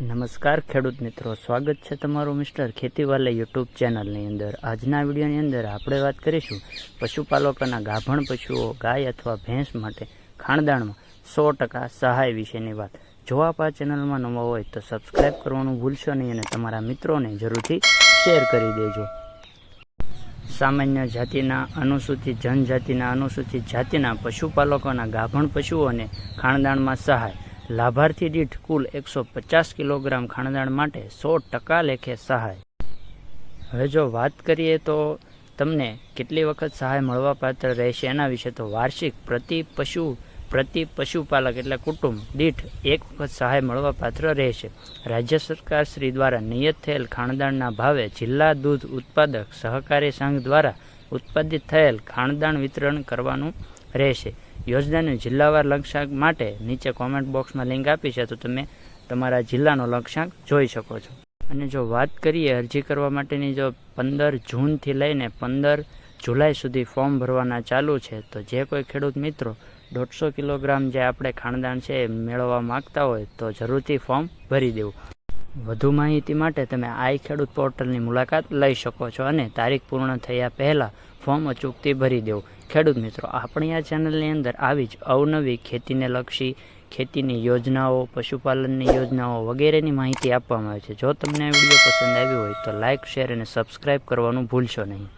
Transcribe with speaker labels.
Speaker 1: નમસ્કાર ખેડૂત મિત્રો, સ્વાગત છે તમારું મિસ્ટર ખેતીવાલા યુટ્યુબ ચેનલની અંદર. આજના વિડીયોની અંદર આપણે વાત કરીશું પશુપાલકોના ગાભણ પશુઓ, ગાય અથવા ભેંસ માટે ખાણદાણમાં સો ટકા સહાય વિશેની વાત. જો આપ આ ચેનલમાં નવા હોય તો સબસ્ક્રાઈબ કરવાનું ભૂલશો નહીં અને તમારા મિત્રોને જરૂરથી શેર કરી દેજો. સામાન્ય જાતિના, અનુસૂચિત જનજાતિના, અનુસૂચિત જાતિના પશુપાલકોના ગાભણ પશુઓને ખાણદાણમાં સહાય લાભાર્થી દીઠ કુલ એકસો પચાસ કિલોગ્રામ ખાણદાણ માટે સો ટકા લેખે સહાય. હવે જો વાત કરીએ તો તમને કેટલી વખત સહાય મળવાપાત્ર રહેશે એના વિશે તો વાર્ષિક પ્રતિ પશુ, પ્રતિ પશુપાલક એટલે કુટુંબ દીઠ એક વખત સહાય મળવાપાત્ર રહેશે. રાજ્ય સરકાર શ્રી દ્વારા નિયત થયેલ ખાણદાણના ભાવે જિલ્લા દૂધ ઉત્પાદક સહકારી સંઘ દ્વારા ઉત્પાદિત થયેલ ખાણદાણ વિતરણ કરવાનું રહેશે. યોજનાનું જિલ્લાવાર લક્ષ્યાંક માટે નીચે કોમેન્ટ બોક્સમાં લિંક આપી છે, તો તમે તમારા જિલ્લાનો લક્ષ્યાંક જોઈ શકો છો. અને જો વાત કરીએ અરજી કરવા માટેની, જો પંદર જૂનથી લઈને પંદર જુલાઈ સુધી ફોર્મ ભરવાના ચાલુ છે, તો જે કોઈ ખેડૂત મિત્રો દોઢસો કિલોગ્રામ જે આપણે ખાણદાન છે એ મેળવવા માગતા હોય, તો જરૂરથી ફોર્મ ભરી દેવું. વધુ માહિતી માટે તમે આઈ ખેડૂત પોર્ટલની મુલાકાત લઈ શકો છો અને તારીખ પૂર્ણ થયા પહેલાં ફોર્મ અચૂકથી ભરી દેવું. ખેડૂત મિત્રો, આપણી આ ચેનલની અંદર આવી જ અવનવી ખેતીને લક્ષી ખેતીની યોજનાઓ, પશુપાલનની યોજનાઓ વગેરેની માહિતી આપવામાં આવે છે. જો તમને આ વીડિયો પસંદ આવ્યો હોય તો લાઇક શેર અને સબસ્ક્રાઇબ કરવાનું ભૂલશો નહીં.